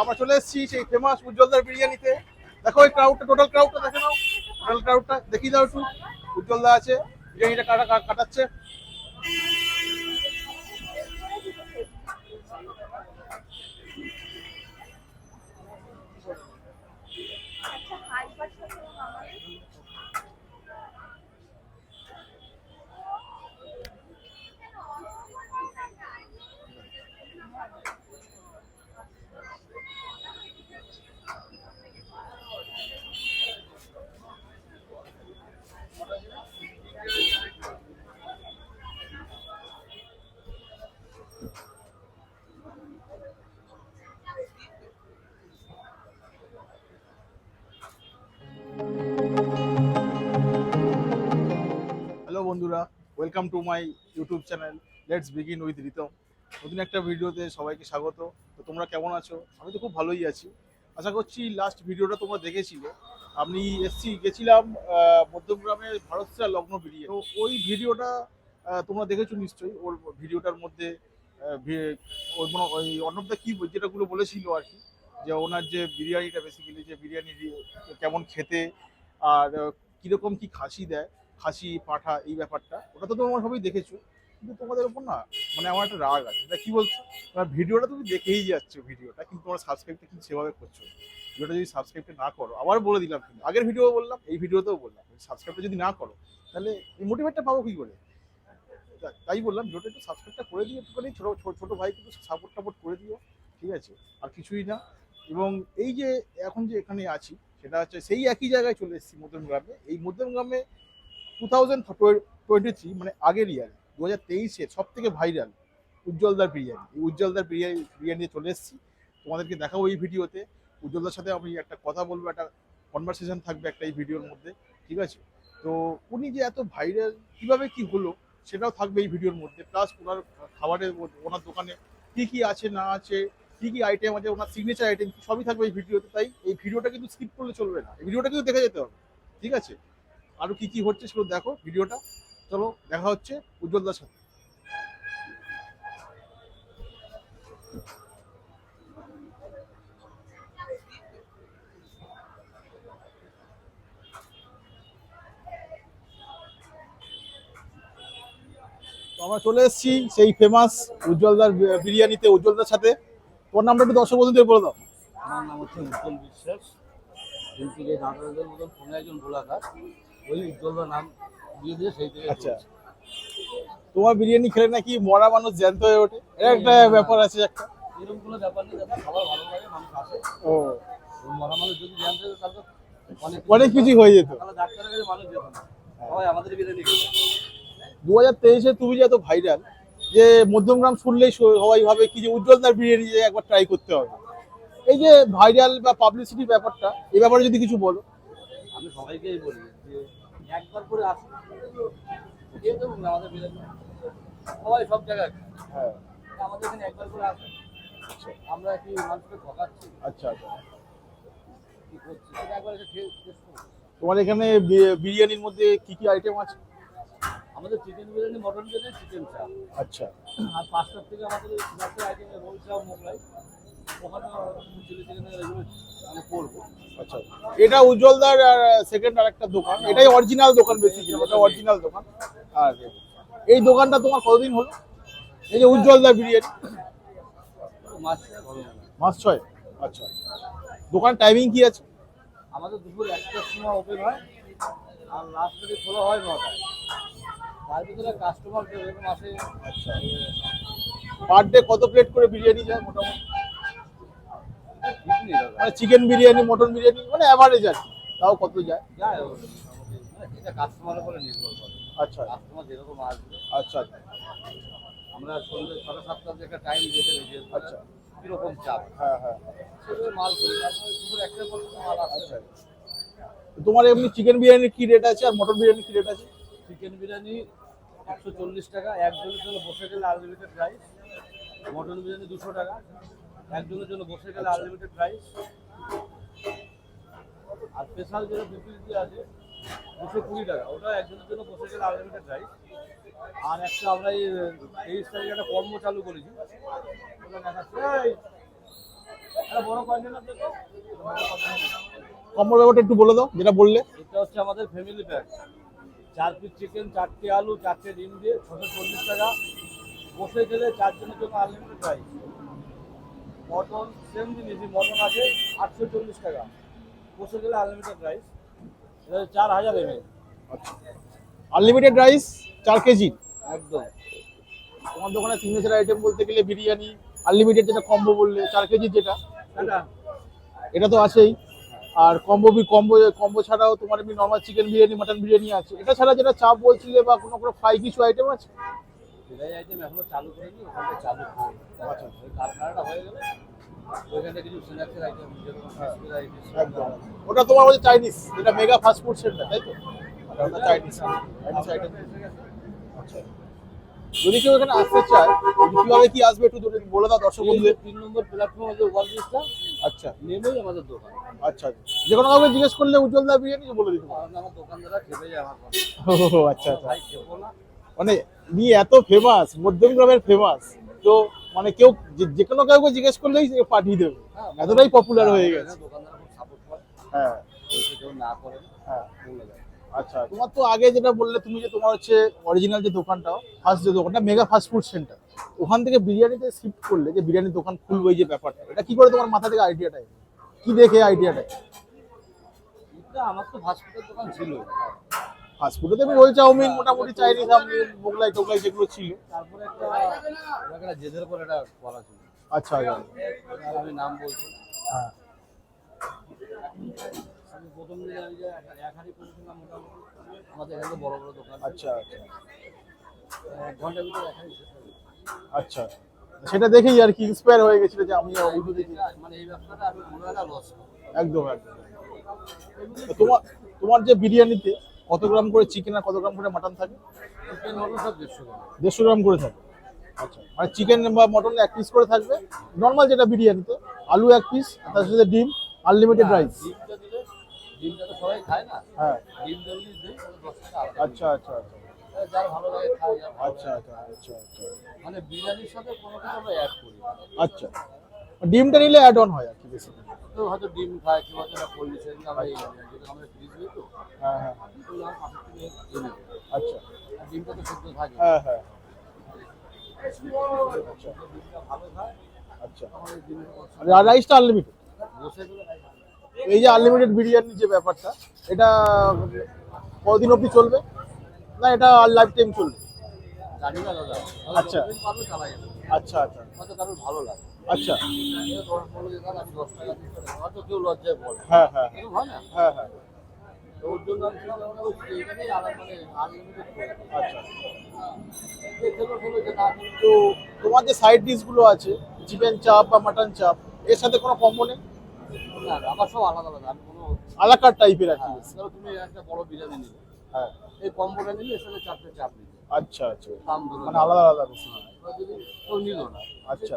আমরা চলে এসেছি সেই ফেমাস উজ্জ্বলদার বিরিয়ানিতে। দেখো ওই ক্রাউডটা টোটাল ক্রাউডটা দেখে নাও। টোটাল ক্রাউডটা দেখিয়ে দাও একটু। উজ্জ্বলদা আছে। বিরিয়ানিটা কাটা কাটাচ্ছে? বন্ধুরা welcome to my YouTube channel let's begin with Ritam নতুন একটা ভিডিওতে সবাইকে স্বাগত। তো তোমরা কেমন আছো? আমি তো খুব ভালোই আছি। আশা করছি লাস্ট ভিডিওটা তোমরা দেখেছিলে। আমি এসছি গেছিলাম আহ, মধ্যমগ্রামে ভারত সেরা লগ্ন বিরিয়ানি তো ওই ভিডিওটা তোমরা দেখেছ নিশ্চয়ই। ওর ভিডিওটার মধ্যে ওই অর্ণবদা কি যেটাগুলো বলেছিল আর কি যে ওনার যে বিরিয়ানিটা বেসিক্যালি যে বিরিয়ানি কেমন খেতে আর কীরকম কি খাসি দেয় খাসি পাঠা এই ব্যাপারটা, ওটা তো তোমরা সবাই দেখেছ, কিন্তু তোমাদের ওপর না মানে আমার একটা রাগ আছে। এটা কি বলছো? তোমার ভিডিওটা তুমি দেখেই যাচ্ছ ভিডিওটা, কিন্তু তোমরা সাবস্ক্রাইবটা কিন্তু সেভাবে করছ। ভিডিওটা যদি সাবস্ক্রাইবটা না করো, আবার বলে দিলাম কিন্তু, আগের ভিডিও বললাম, এই ভিডিওতেও বললাম সাবস্ক্রাইবটা যদি না করো, তাহলে এই মোটিভেটটা পাবো কি করে? তাই বললাম, ভিডিওটা একটু সাবস্ক্রাইবটা করে দিও একটুখানি, ছোটো ছোটো ভাইকে একটু সাপোর্ট টাপোর্ট করে দিও, ঠিক আছে? আর কিছুই না। এবং এই যে এখন যে এখানে আছি, সেটা হচ্ছে সেই একই জায়গায় চলে এসেছি মধ্যম গ্রামে এই মধ্যমগ্রামে টু থাউজেন্ড টোয়েন্টি থ্রি মানে আগের ইয়ার দু হাজার তেইশে সব থেকে ভাইরাল উজ্জ্বলদার বিরিয়ানি। এই উজ্জ্বলদার বিরিয়ানি বিরিয়ানি নিয়ে চলে এসেছি। তোমাদেরকে দেখাবো এই ভিডিওতে। উজ্জ্বলদার সাথে আমি একটা কথা বলব, একটা কনভারসেশন থাকবে একটা এই ভিডিওর মধ্যে, ঠিক আছে? তো উনি যে এত ভাইরাল কীভাবে কি হলো, সেটাও থাকবে এই ভিডিওর মধ্যে। প্লাস ওনার খাবারের ওনার দোকানে কি কি আছে, না আছে, কি কি আইটেম আছে, ওনার সিগনেচার আইটেম সবই থাকবে এই ভিডিওতে। তাই এই ভিডিওটা কিন্তু স্কিপ করলে চলবে না। এই ভিডিওটা কিন্তু দেখে যেতে হবে, ঠিক আছে? আরও কি কি হচ্ছে সেগুলো দেখো, ভিডিওটা। চলো, দেখা হচ্ছে উজ্জ্বলদার সাথে। আমরা চলে এসেছি সেই ফেমাস উজ্জ্বলদার বিরিয়ানিতে, উজ্জ্বলদার সাথে। তোর নামটা একটু দর্শক বন্ধুদের বলে দাও। আমার নাম হচ্ছে উজ্জ্বল বিশ্বাস। মতন ফোনে একজন গোলাকার। ওই উজ্জ্বলদার নাম দিয়ে দিয়ে সেই থেকে আচ্ছা। তোমার বিরিয়ানি খেলে নাকি মরা মানুষ জ্যান্ত হয়ে ওঠে? একটা ব্যাপার আছে একটা। এরকম কোনো ব্যাপার নেই যাতে খাবার ভালো লাগে মানুষ আসে। ও। মরা মানুষ যদি জানতে তাহলে অনেক কিছু হয়ে যেত। ডাক্তারের কাছে মানুষ যেত না। সবাই আমাদের বিরিয়ানি দু হাজার তেইশে তুমি যে এত ভাইরাল যে মধ্যমগ্রাম শুনলেই সবাই ভাবে কি যে উজ্জ্বলদার বিরিয়ানি যে একবার ট্রাই করতে হবে। এই যে ভাইরাল বা পাবলিসিটি ব্যাপারটা এই ব্যাপারে যদি কিছু বলো। আমি সবাইকেই বলি একবার করে আসুন। আমাদের সবাই সব জায়গায় হ্যাঁ। আমাদের এখানে একবার করে আসুন। আমরা কি মানুষকে ঠকাচ্ছি? আচ্ছা আচ্ছা। কি করছি? একবার খেয়ে তোমার এখানে বিরিয়ানির মধ্যে কি কি আইটেম আছে? আমাদের chicken biryani mutton biryani chicken chaap আচ্ছা। আর পাঁচটার থেকে আমাদের আইটেম রোল চাপ মোগলাই আচ্ছা। এটা উজ্জ্বলদার সেকেন্ড আর একটা দোকান। এটাই অরিজিনাল দোকান বেসিক্যালি এটা অরিজিনাল দোকান। আর এই দোকানটা তোমার কতদিন হলো? এই যে উজ্জ্বলদার বিরিয়ানি। মাস ছয়। আচ্ছা। দোকান টাইমিং কি আছে? আমাদের দুপুর একটার সময় ওপেন হয় আর থেকে খোলা হয় নটায়। তার ভিতরে কাস্টমার আসে। আচ্ছা। পার ডে কত প্লেট করে বিরিয়ানি যায় মোটামুটি? মানে চিকেন বিরিয়ানি মটন বিরিয়ানি মানে অ্যাভারেজ আর কি। তাও কত যায়? কাস্টমারের উপরে নির্ভর করে। আচ্ছা। কাস্টমার যেরকম আসবে। আচ্ছা। আমরা সন্ধ্যে ছটা সাতটার থেকে একটা টাইম দেখে রেখে আচ্ছা। কীরকম চাপ? হ্যাঁ হ্যাঁ। মাল করি দুপুর একটার পর মাল আসছে আচ্ছা। তোমার এমনি চিকেন বিরিয়ানির কি রেট আছে আর মটন বিরিয়ানির কি রেট আছে? চিকেন বিরিয়ানি একশো চল্লিশ টাকা একজনের জন্য বসে গেলে আনলিমিটেড প্রাইস মটন বিরিয়ানি দুশো টাকা। একজনের জন্য বসে গেলে আনলিমিটেড প্রাইস আর স্পেশাল যেটা বিপিলিটি আছে দুশো কুড়ি টাকা ওটা একজনের জন্য বসে গেলে আনলিমিটেড প্রাইস আর একটা আমরা এই তেইশ তারিখে একটা কর্ম চালু করেছি। ওটা দেখাচ্ছি বড় কন্টেনার দেখো কম্বোর ব্যাপারটা একটু বলে দাও যেটা বললে। এটা হচ্ছে আমাদের ফ্যামিলি প্যাক চার পিস চিকেন চারটে আলু চারটে ডিম দিয়ে ছশো চল্লিশ টাকা। বসে গেলে চারজনের জন্য আনলিমিটেড প্রাইস মটন সেম জিনিসই মটন আছে আটশো চল্লিশ টাকা। বসে গেলে আনলিমিটেড রাইস এটা চার হাজার এমএল আনলিমিটেড রাইস চার কেজি। একদম। তোমার দোকানে সিগনেচার আইটেম বলতে গেলে বিরিয়ানি আনলিমিটেড যেটা কম্বো বললে চার কেজি যেটা। এটা এটা তো আছেই। আর কম্বো বি কম্বো কম্বো ছাড়াও তোমার এমনি normal chicken biryani mutton biryani আছে। এটা ছাড়া যেটা চাপ বলছিলে বা কোনো কোনো ফ্রাই কিছু আইটেম আছে? সেটাই আইটেম এখনও চালু করিনি ওখানটা চালু করব আচ্ছা। ওই কারখানাটা হয়ে গেলে ওইখানে কিছু স্ন্যাক্সের আইটেম যেরকম একদম। ওটা তোমার হচ্ছে চাইনিজ এটা মেগা ফাস্ট ফুড সেন্টার তাই তো? আচ্ছা, ওটা চাইনিজ চাইনিজ আইটেম আচ্ছা। যদি কেউ এখানে আসতে চায় কীভাবে কি আসবে একটু বলে দাও দর্শক বন্ধুদের। তিন নম্বর প্ল্যাটফর্ম আছে ওয়াল ব্রিজটা আচ্ছা। নেমেই আমাদের দোকান। আচ্ছা। যে কোনো কাউকে জিজ্ঞেস করলে উজ্জ্বলদা বিরিয়ানি বলে দিতে পারো। আমার দোকানদাররা খেতে যায় আমার ও আচ্ছা আচ্ছা। ভাই না। মানে নিয়ে এত ফেমাস মধ্যমগ্রামের ফেমাস তো মানে কেউ যে- কোনো কাউকে জিজ্ঞেস করলেই পাঠিয়ে দেবে। এতটাই পপুলার হয়ে গেছে। হ্যাঁ। হ্যাঁ। আচ্ছা। তোমার তো আগে যেটা বললে তুমি যে তোমার হচ্ছে অরিজিনাল যে দোকানটা ফার্স্ট যে দোকানটা মেগা ফাস্ট ফুড সেন্টার ওখান থেকে বিরিয়ানিতে শিফট করলে যে বিরিয়ানির দোকান খুলবো এই যে ব্যাপারটা, এটা কি করে তোমার মাথা থেকে আইডিয়াটা কি দেখে আইডিয়াটা আমার তো ফাস্টফুডের দোকান ছিল ফাস্ট ফুডে তুমি রোল চাউমিন মোটামুটি চাইনিজ চাউমিন মোগলাই টোগলাই যেগুলো ছিল। তারপরে একটা একটা জেদের পর এটা করা ছিল আচ্ছা আচ্ছা। আমি নাম বলছি। হ্যাঁ। আমি প্রথম দিন আমি যে এক হাঁড়ি করেছিলাম মোটামুটি আমাদের এখানে বড় বড় দোকান। আচ্ছা আচ্ছা। এক ঘণ্টার ভিতরে এক হাঁড়ি হয়ে। আচ্ছা। সেটা দেখেই আর কি ইন্সপায়ার হয়ে গেছিল যে আমি ওইটু দেখি। মানে এই ব্যবসাটা আমি মনে হয় লস একদম একদম। তোমার তোমার যে বিরিয়ানিতে কত গ্রাম করে চিকেন আর কত গ্রাম করে মাটন থাকে? দেড়শো গ্রাম। করে থাকে। আচ্ছা। মানে চিকেন বা মটন এক পিস করে থাকবে। নর্মাল যেটা বিরিয়ানিতে আলু এক পিস তার সাথে ডিম আনলিমিটেড রাইস ডিমটা দিলে ডিমটা তো সবাই খায় না। হ্যাঁ। ডিম আচ্ছা আচ্ছা আচ্ছা। যার ভালো লাগে খায় আচ্ছা আচ্ছা আচ্ছা আচ্ছা। মানে বিরিয়ানির সাথে কোনো কিছু আমরা অ্যাড করি আচ্ছা। ডিমটা নিলে অ্যাড অন হয় আর কি বেশি কেউ হয়তো ডিম খায় কেউ হয়তো এটা সেদিন আমরা আমরা ফ্রিজ দিই তো। হ্যাঁ হ্যাঁ। দিই। আচ্ছা। ডিমটা তো সেদ্ধ থাকে হ্যাঁ হ্যাঁ। আচ্ছা। আচ্ছা। আর রাইসটা আনলিমিটেড এই যে আনলিমিটেড বিরিয়ানির যে ব্যাপারটা এটা কতদিন অবধি চলবে? না এটা লাইফ টাইম চলবে? জানি না দাদা আচ্ছা। আচ্ছা। আচ্ছা। হয়তো কারোর ভালো লাগে আচ্ছা হ্যাঁ। হ্যাঁ হয়। হ্যাঁ হ্যাঁ। ওর জন্য আমি করছি আলাদা মানে আনলিমিটেড করে আচ্ছা। তো তোমার যে সাইড ডিশগুলো আছে চিকেন চাপ বা মাটন চাপ এর সাথে কোনো কম্বো নেই? না আমার সব আলাদা আলাদা আমি কোনো আলাকার টাইপের আর কি ধরো তুমি একটা বড় বিরিয়ানি নিলে হ্যাঁ। এই কম্বোটা নিলে এর সাথে চারটে চাপ নিলে আচ্ছা আচ্ছা। মানে আলাদা আলাদা কেউ নিল না আচ্ছা।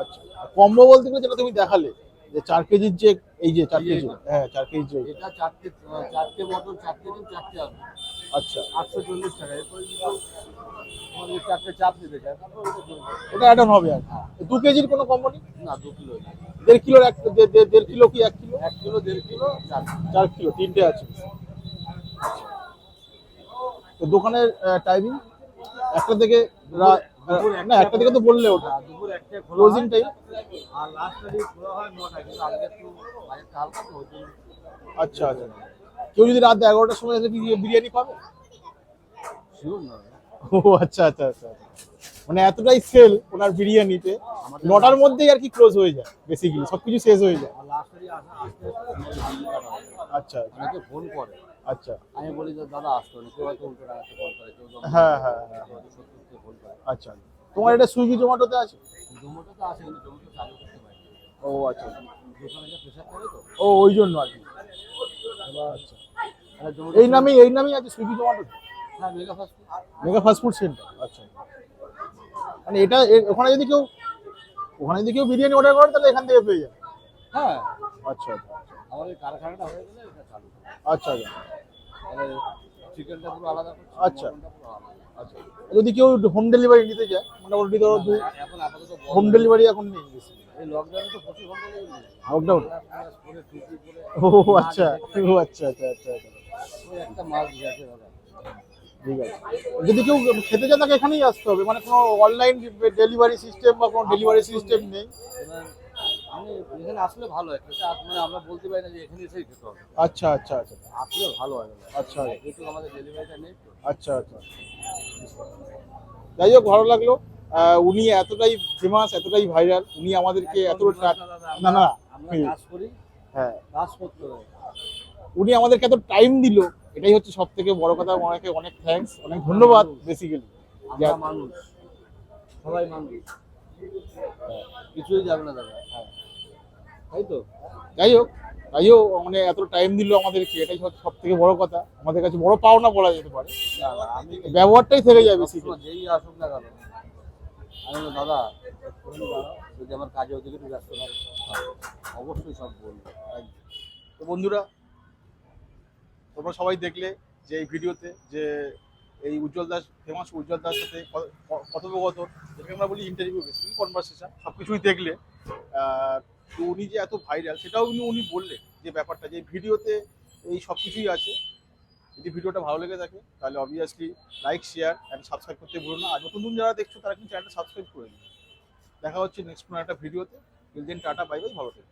আচ্ছা। কম্বো বলতে গেলে যেটা তুমি দেখালে যে চার কেজির যে এই যে চার কেজি হ্যাঁ চার কেজির যে এটা। চারটে চারটে মটন চারটে দিন চারটে আলু আচ্ছা। আটশো চল্লিশ টাকা। এরপরে চারটে চাপ নিতে চায় ওটা অ্যাড হবে আর কি। দু কেজির কোনো কম্বো নেই? না দু কিলো। দেড় কিলোর এক দেড় কিলো কি এক কিলো? এক কিলো দেড় কিলো চার চার কিলো তিনটে আছে। তো দোকানের টাইমিং একটা থেকে না একটা থেকে তো বললে ওটা। হ্যাঁ, দুপুর একটা ক্লোজিং টাইম আর লাস্ট টাইম খোলা হয় নটা কিন্তু আজকে একটু বাজারটা হালকা তো আচ্ছা আচ্ছা। কেউ যদি রাত এগারোটার সময় এসে কি বিরিয়ানি পাবে? ও আচ্ছা আচ্ছা আচ্ছা। মানে এতটাই সেল ওনার বিরিয়ানিতে নটার মধ্যেই আর কি ক্লোজ হয়ে যায় বেসিক্যালি সবকিছু শেষ হয়ে যায়। আচ্ছা আচ্ছা। ফোন করে। আচ্ছা। আমি বলি যে দাদা আসতো না। কেউ হয়তো উল্টো টাকাতে ফোন করে কেউ হ্যাঁ, হ্যাঁ, হ্যাঁ। থেকে ফোন করে আচ্ছা। তোমার এটা সুইগি জোম্যাটোতে আছে? জোম্যাটো তো আসে কিন্তু জোম্যাটো চালু করতে পারি ও আচ্ছা। ও ওই জন্য আর কি। আচ্ছা। এই নামেই এই নামেই আছে সুইগি জোম্যাটো? হ্যাঁ mega fast mega fast food centre আচ্ছা। মানে এটা ওখানে যদি কেউ ওখানে যদি কেউ বিরিয়ানি অর্ডার করে তাহলে এখান থেকে পেয়ে যাবে। হ্যাঁ। আচ্ছা আচ্ছা। আমাদের কারখানাটা হয়ে গেলে এটা চালু। আচ্ছা আচ্ছা। আচ্ছা। আচ্ছা। যদি কেউ হোম ডেলিভারি নিতে চায় মোটামুটি ধরো। হোম ডেলিভারি এখন নেই লকডাউনে ও আচ্ছা। ও আচ্ছা আচ্ছা আচ্ছা আচ্ছা। ঠিক আছে। যদি কেউ খেতে চায় তাকে এখানেই আসতে হবে। মানে কোনো অনলাইন ডেলিভারি সিস্টেম বা কোনো ডেলিভারি সিস্টেম নেই। এখানে আসলে ভালো হয় মানে আমরা বলতে পারি না যে এখানে এসেই খেতে হবে। আচ্ছা আচ্ছা আচ্ছা। আসলে ভালো হয় আচ্ছা যেহেতু আমাদের ডেলিভারিটা নেই আচ্ছা আচ্ছা। যাই হোক ভালো লাগল। উনি এতটাই ফেমাস এতটাই ভাইরাল উনি আমাদেরকে এতটা দাদা, না না। কাজ করি। হ্যাঁ। কাজ করতে হবে উনি আমাদেরকে এত টাইম দিল এটাই হচ্ছে সব থেকে বড় কথা। ওনাকে অনেক থ্যাঙ্কস অনেক ধন্যবাদ বেসিক্যালি মানুষ। সবাই মানুষ। কিছুই যাবে না দাদা। তাই তো? যাই হোক যাই হোক মানে এত টাইম দিল আমাদেরকে এটাই সব থেকে বড় কথা। আমাদের কাছে বড় পাওনা বলা যেতে পারে। ব্যবহারটাই থেকে যাবে বেশি যেই আসুক না কেন। আমি দাদা যদি আমার কাজে ওদিকে একটু ব্যস্ত থাকে অবশ্যই সব বলব। তো? বন্ধুরা তোমরা সবাই দেখলে যে এই ভিডিওতে যে এই উজ্জ্বল দাস ফেমাস উজ্জ্বল দাস সাথে কথোপকথন যেটাকে আমরা বলি ইন্টারভিউ বেসিক্যালি কনভারসেশন সব কিছুই দেখলে তো উনি যে এত ভাইরাল সেটাও উনি উনি বললেন যে ব্যাপারটা, যে ভিডিওতে এই সব কিছুই আছে। যদি ভিডিওটা ভালো লেগে থাকে, তাহলে obviously like share and subscribe করতে ভুলো না। আর নতুন যারা দেখছ, তারা কিন্তু চ্যানেলটা সাবস্ক্রাইব করে দেখা হচ্ছে নেক্সট কোনো একটা ভিডিওতে। টাটা বাই বাই ভালো থেকো।